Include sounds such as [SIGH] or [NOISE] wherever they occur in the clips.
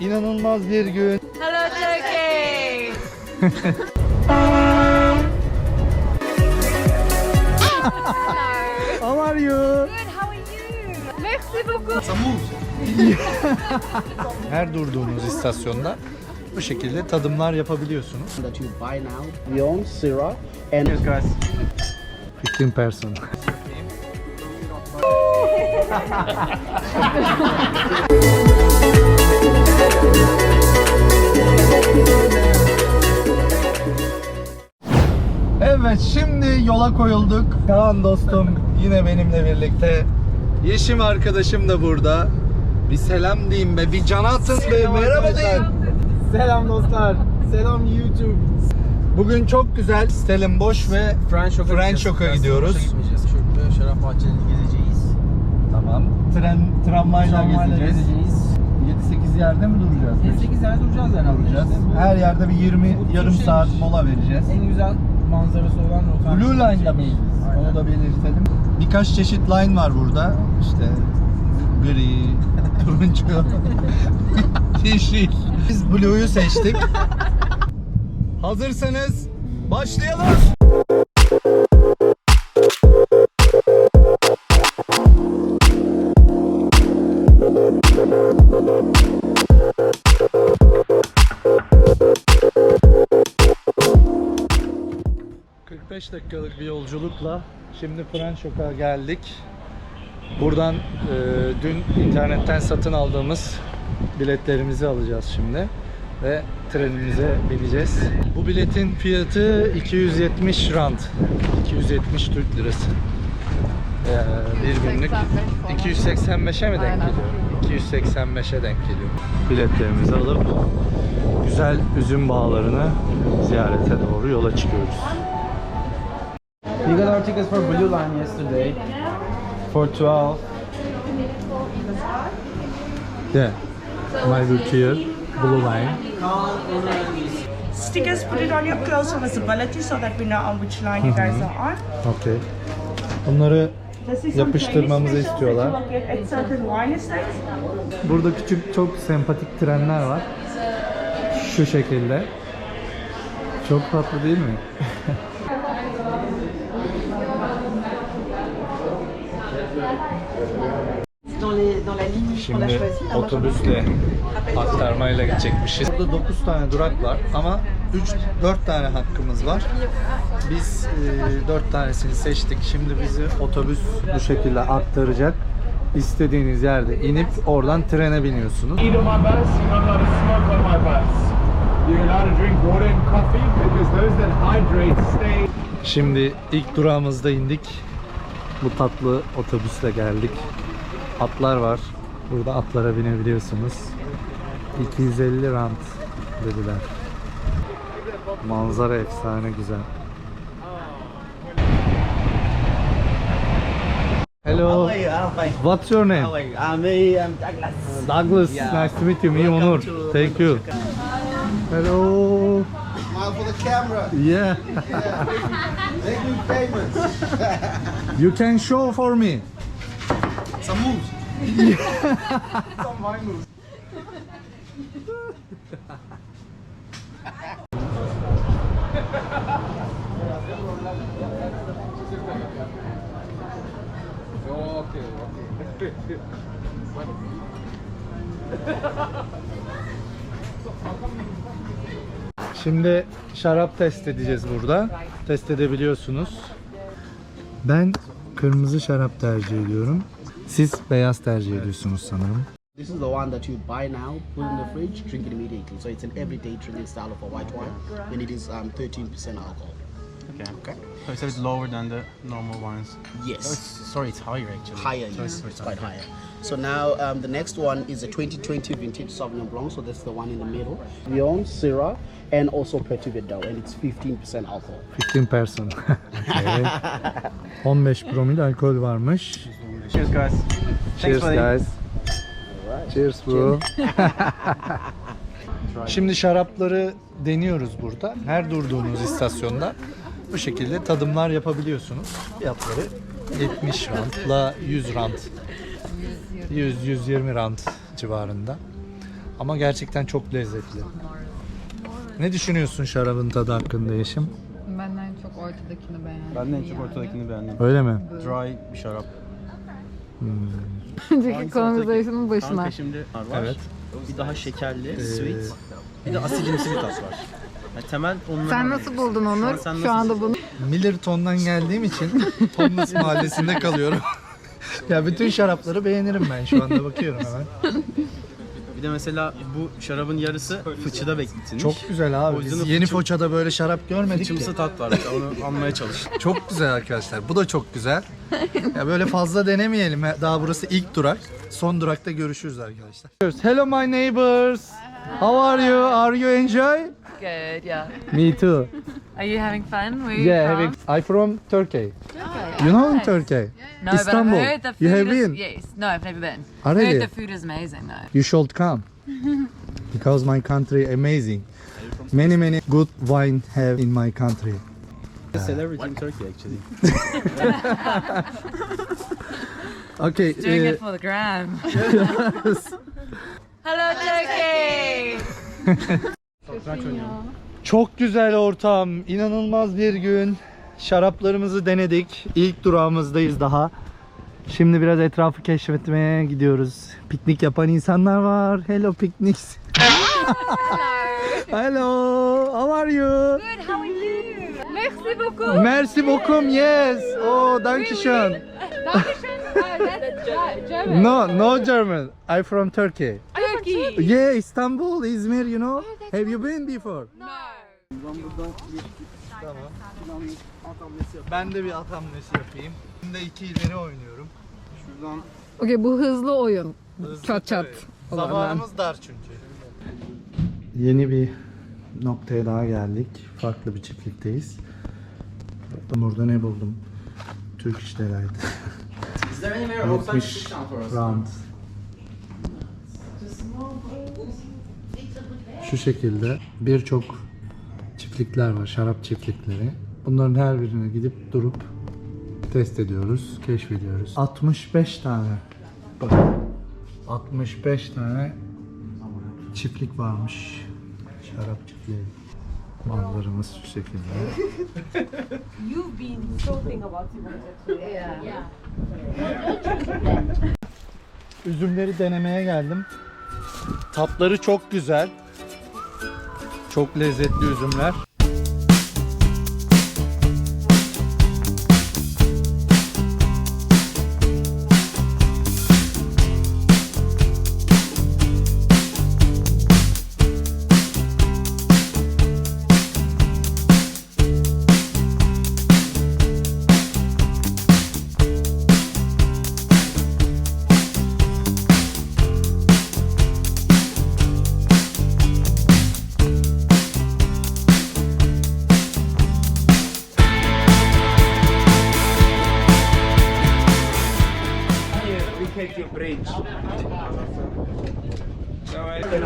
inanılmaz bir gün. Hello, Turkey! [LAUGHS] How are you? Good, how are you? Merci beaucoup! [LAUGHS] Her durduğunuz istasyonda bu şekilde tadımlar yapabiliyorsunuz. that you buy now. Beyond Syrah and 15 person. [LAUGHS] yola koyulduk. Kaan dostum yine benimle birlikte. Yeşim arkadaşım da burada. Bir selam diyeyim be, bir can atın be, merhaba deyin. Selam dostlar. Selam YouTube. Bugün çok güzel Stellenbosch ve French French Oak'a gidiyoruz. Şöyle şarap bahçelerini gezeceğiz. Tamam. Tren, tramvayla Tramvayla gezeceğiz. gezeceğiz. 7-8 yerde mi duracağız? 8 yerde duracağız yani. duracağız. İşte bu- Her yerde bir 20 bu yarım saat mola vereceğiz. En güzel manzarası olan rota. Blue Line'da mıyız? Aynen. Onu da belirtelim. Birkaç çeşit line var burada. İşte gri, [LAUGHS] turuncu, yeşil. Biz Blue'yu seçtik. Hazırsanız başlayalım. ...45 dakikalık bir yolculukla şimdi Franşok'a geldik. Buradan e, dün internetten satın aldığımız biletlerimizi alacağız şimdi ve trenimize bineceğiz. Bu biletin fiyatı 270 rand. 270 Türk lirası. Ee, bir günlük 285'e mi denk geliyor? 285'e denk geliyor. Biletlerimizi alıp güzel üzüm bağlarını ziyarete doğru yola çıkıyoruz. Our tickets for Blue Line yesterday. For 12. Yeah. My book here, Blue Line. stickers, put it on your clothes for visibility so that we know on which line you guys are on. Okay. Bunları Yapıştırmamızı istiyorlar. Burada küçük çok sempatik trenler var. Şu şekilde. Çok tatlı değil mi? Şimdi otobüsle aktarmayla gidecekmişiz. Burada 9 tane durak var ama 3 4 tane hakkımız var. Biz 4 tanesini seçtik. Şimdi bizi otobüs bu şekilde aktaracak. İstediğiniz yerde inip oradan trene biniyorsunuz. Şimdi ilk durağımızda indik. Bu tatlı otobüsle geldik. Atlar var. Burada atlara binebiliyorsunuz. 250 rand dediler. Manzara efsane güzel. Hello. What's your name? I'm Douglas. Douglas. Yeah. Nice to meet you. Me Welcome Onur. Thank you. Hello. Smile for the camera. Yeah. Make me famous. you can show for me. Some moves. Şimdi şarap test edeceğiz burada. Test edebiliyorsunuz. Ben kırmızı şarap tercih ediyorum. Siz beyaz tercih ediyorsunuz sanırım. This is the one that you buy now, put in the fridge, drink it immediately. So it's an everyday drinking style of a white wine, and it is um, 13% alcohol. Okay. Okay. So, so it's lower than the normal wines. Yes. Sorry, it's higher actually. Higher, So yes, it's- it's quite higher. So now um, the next one is a 2020 vintage Sauvignon Blanc. So that's the one in the middle. Beyond Syrah and also Petit Verdot, and it's 15% alcohol. 15 person. [LAUGHS] [LAUGHS] Evet. 15 promil alkol varmış. Cheers, guys. Cheers buddy. guys. Cheers bro. [LAUGHS] Şimdi şarapları deniyoruz burada. Her durduğunuz istasyonda bu şekilde tadımlar yapabiliyorsunuz. Fiyatları 70 randla 100 rand. 100-120 rand civarında. Ama gerçekten çok lezzetli. Ne düşünüyorsun şarabın tadı hakkında Yeşim? Benden çok ortadakini beğendim. Ben de en çok ortadakini beğendim. Öyle mi? Dry bir şarap. Önceki konversasyonun başına. Kanka şimdi var. Evet. Bir daha şekerli, sweet. Bir de asidimsi bir tat var. Yani temel onların Sen nasıl buldun Onur? Şu nasıl- anda bunu. Millerton'dan geldiğim için Thomas Mahallesi'nde kalıyorum. [LAUGHS] ya bütün şarapları beğenirim ben şu anda bakıyorum hemen. Bir de mesela bu şarabın yarısı fıçıda bekletilmiş. Çok güzel abi. O yüzden Biz yeni fıçım- Foça'da böyle şarap görmedik ki. Fıçımsı tat var. mesela, Onu anmaya çalış. [LAUGHS] Çok güzel arkadaşlar. Bu da çok güzel. [LAUGHS] Ya böyle fazla denemeyelim. Daha burası ilk durak. Son durakta görüşürüz arkadaşlar. Hello my neighbors. How are you? Are you enjoy? Good, yeah. Me too. [LAUGHS] Are you having fun? Where are you Yeah, from? having, I from Turkey. You know nice. Turkey? No, Istanbul. but I've heard the food You have is, been? Yes. No, I've never been. Oh, I've really? heard the food is amazing though. You should come. [LAUGHS] Because my country amazing. Many many good wine have in my country. Celebrity in Turkey actually. [LAUGHS] Okay. Doing eh, it for the gram. [LAUGHS] Hello, Turkey! Çok güzel ortam, inanılmaz bir gün. Şaraplarımızı denedik. İlk durağımızdayız daha. Şimdi biraz etrafı keşfetmeye gidiyoruz. Piknik yapan insanlar var. Hello picnics. Hello, how are you? Good, how are you? Merci beaucoup. Merci beaucoup, yes. Oh, danke schön. Dankeschön. Uh, that's uh. No, no German. I'm from Turkey. Turkey. Yeah, Istanbul, İzmir, you know. Have you been before? No. Ben de bir at hamlesi yapayım. Şimdi iki ileri oynuyorum. Şuradan Okey bu hızlı oyun. Hızlı Çat çat. tabii. Zamanımız dar çünkü. Yeni bir noktaya daha geldik. Farklı bir çiftlikteyiz. Burada ne buldum? Türk işleriydi. Is there anywhere outside 70 sit down for us? round. Şu şekilde birçok çiftlikler var, şarap çiftlikleri. Bunların her birine gidip durup test ediyoruz, keşfediyoruz. 65 tane. Bak. 65 tane çiftlik varmış. Şarap çiftliği. Mallarımız şu şekilde. [LAUGHS] Üzümleri denemeye geldim. Tatları çok güzel. Çok lezzetli üzümler.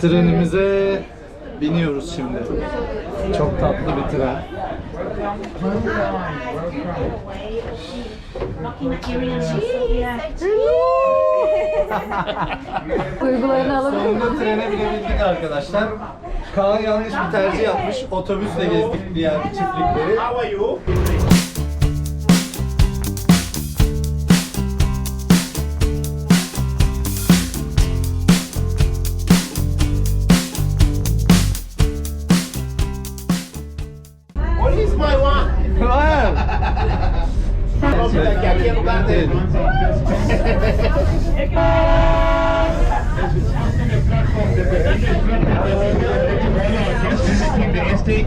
Trenimize biniyoruz şimdi. Çok tatlı bir tren. [LAUGHS] Duygularını alabilir miyim? Sonunda trene binebildik arkadaşlar. Kaan yanlış bir tercih yapmış. Otobüsle gezdik diğer çiftlikleri. How are you? Que aqui é. The estate.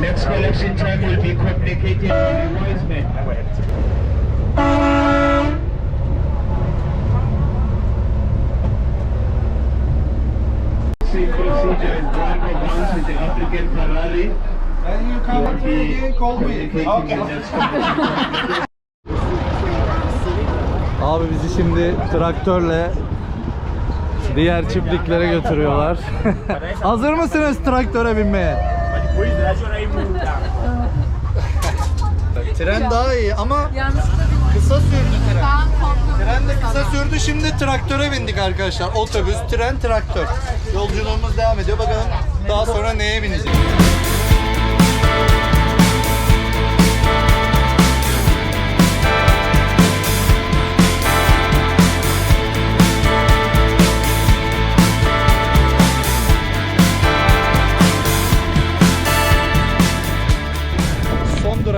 Next collection time will be communicated the wise men. Same procedure as Brian advanced with the applicant Ferrari. When you come again, call me. Okay. [LAUGHS] [LAUGHS] Abi bizi şimdi traktörle diğer çiftliklere götürüyorlar. [LAUGHS] Hazır mısınız traktöre binmeye? Tren daha iyi ama kısa sürdü tren. Tren de kısa sürdü. Şimdi traktöre bindik arkadaşlar. Otobüs, tren, traktör. Yolculuğumuz devam ediyor. Bakalım daha sonra neye bineceğiz.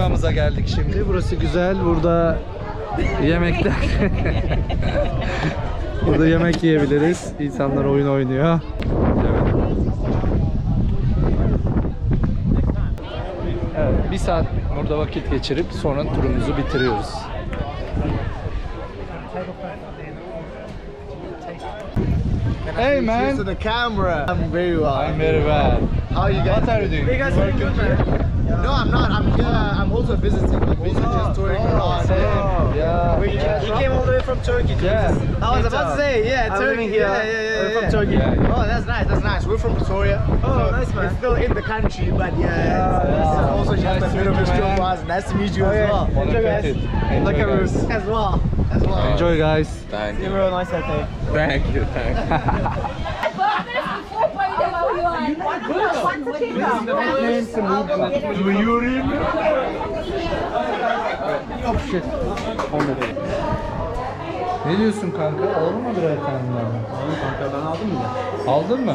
Durağımıza geldik şimdi. Burası güzel. Burada yemekler. [LAUGHS] Burada yemek yiyebiliriz. İnsanlar oyun oynuyor. Evet. Evet, bir saat burada vakit geçirip sonra turumuzu bitiriyoruz. Hey man, the camera. I'm very well. I'm very well. How you guys? What are you doing? You guys working here? No, I'm not. I'm here. I'm also visiting. I'm also just touring oh, around. Same. Yeah. We, he came all the way from Turkey. To Yeah. visit. I was about to say, yeah, I'm Turkey. here. Yeah, yeah, yeah, We're yeah. from Turkey. Yeah, yeah. Oh, that's nice. That's nice. We're from Pretoria. Oh, nice, man. It's still in the country, but yeah, it's, it's yeah. also just Nice a to bit of meet a you, for us. Nice to meet you oh, as Okay. well. Bon Enjoy, guys. appetit. Enjoy, Look at guys. us as well. As well. Enjoy guys. You were nice, I think. Thank you, thank you. [LAUGHS] Do you read? Ne diyorsun kanka? Alalım mı birer tane daha? Oğlum kanka ben aldım bile. Aldın mı?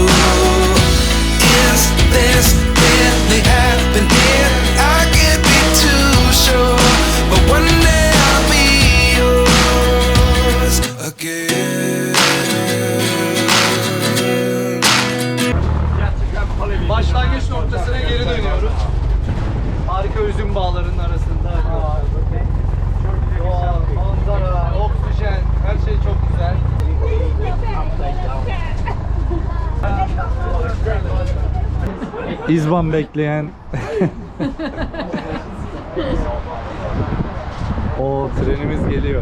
Başlangıç noktasına geri dönüyoruz. Harika üzüm bağlarının arasında. Doğa, manzara, oksijen, her şey çok güzel. [LAUGHS] İzban bekleyen O trenimiz geliyor.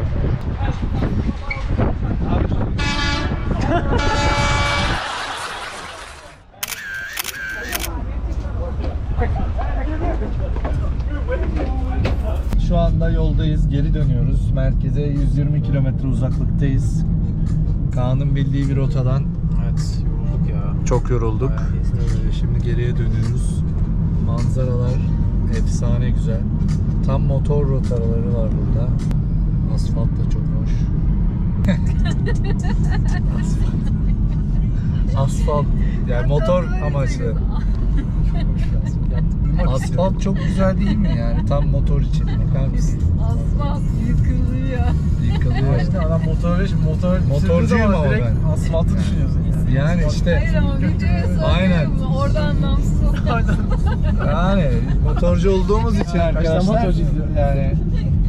Şu anda yoldayız. Geri dönüyoruz. Merkeze 120 kilometre uzaklıktayız. Kaan'ın bildiği bir rotadan Evet, yorulduk ya. çok yorulduk. Bayağı. Ee, Şimdi geriye dönüyoruz. Manzaralar efsane güzel. Tam motor rotaları var burada. Asfalt da çok hoş. Asfalt. [LAUGHS] Asfalt. Yani motor amaçlı. Asfalt çok güzel değil mi yani? Tam motor için. Bakar mısın? Asfalt yıkılıyor. Yıkılıyor. İşte adam motor motor zaman ama direkt ben. Asfaltı düşünüyorsun yani. İşte Hayır ama videoya Aynen. sokuyorum. [LAUGHS] Orada anlamsız Yani motorcu olduğumuz için arkadaşlar motorcu izliyor? yani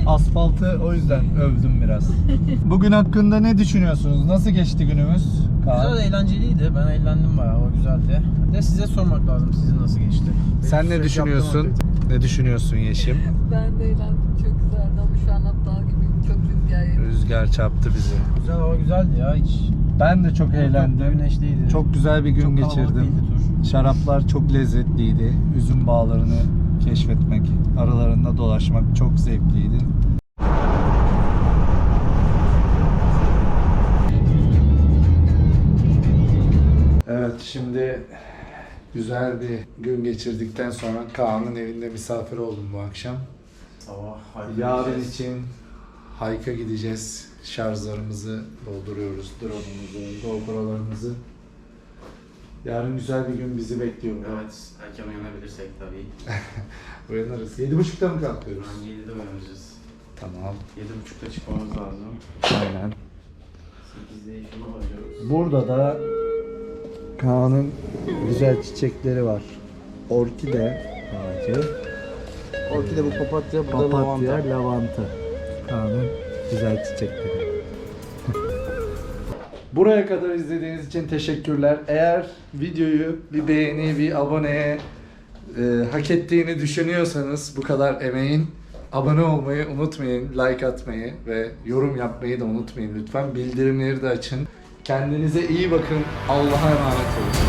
asfaltı o yüzden övdüm biraz. [LAUGHS] Bugün hakkında ne düşünüyorsunuz? Nasıl geçti günümüz? Kaan? Güzel eğlenceliydi. Ben eğlendim bayağı. O güzeldi. De size sormak lazım. Sizin nasıl geçti? Benim Sen ne sürekli düşünüyorsun? yaptığım. Ne düşünüyorsun Yeşim? [LAUGHS] Ben de eğlendim. Çok güzeldi ama şu an aptal gibiyim. Çok rüzgar yedim. Rüzgar çarptı bizi. Güzel hava güzeldi ya. Hiç Ben de çok eğlendim. güneşliydi. Çok güzel bir gün Çok geçirdim. Şaraplar çok lezzetliydi. Üzüm bağlarını keşfetmek, aralarında dolaşmak çok zevkliydi. Evet şimdi güzel bir gün geçirdikten sonra Kaan'ın evinde misafir oldum bu akşam. Sabah Yarın için Hayka gideceğiz. Şarjlarımızı dolduruyoruz. Drone'umuzu, GoPro'larımızı. Yarın güzel bir gün bizi bekliyor. Evet, erken uyanabilirsek tabii. [LAUGHS] Uyanırız. 7.30'da mı kalkıyoruz? Ben 7'de uyanacağız. Tamam. 7.30'da çıkmamız lazım. Aynen. 8'de işimi alıyoruz. Burada da Kaan'ın güzel çiçekleri var. Orkide ağacı. Orkide bu papatya, bu da Papatya, lavanta. lavanta. Kaan'ın güzel çiçekleri. [LAUGHS] Buraya kadar izlediğiniz için teşekkürler. Eğer videoyu bir beğeni, bir aboneye e, hak ettiğini düşünüyorsanız bu kadar emeğin abone olmayı unutmayın, like atmayı ve yorum yapmayı da unutmayın lütfen. Bildirimleri de açın. Kendinize iyi bakın. Allah'a emanet olun.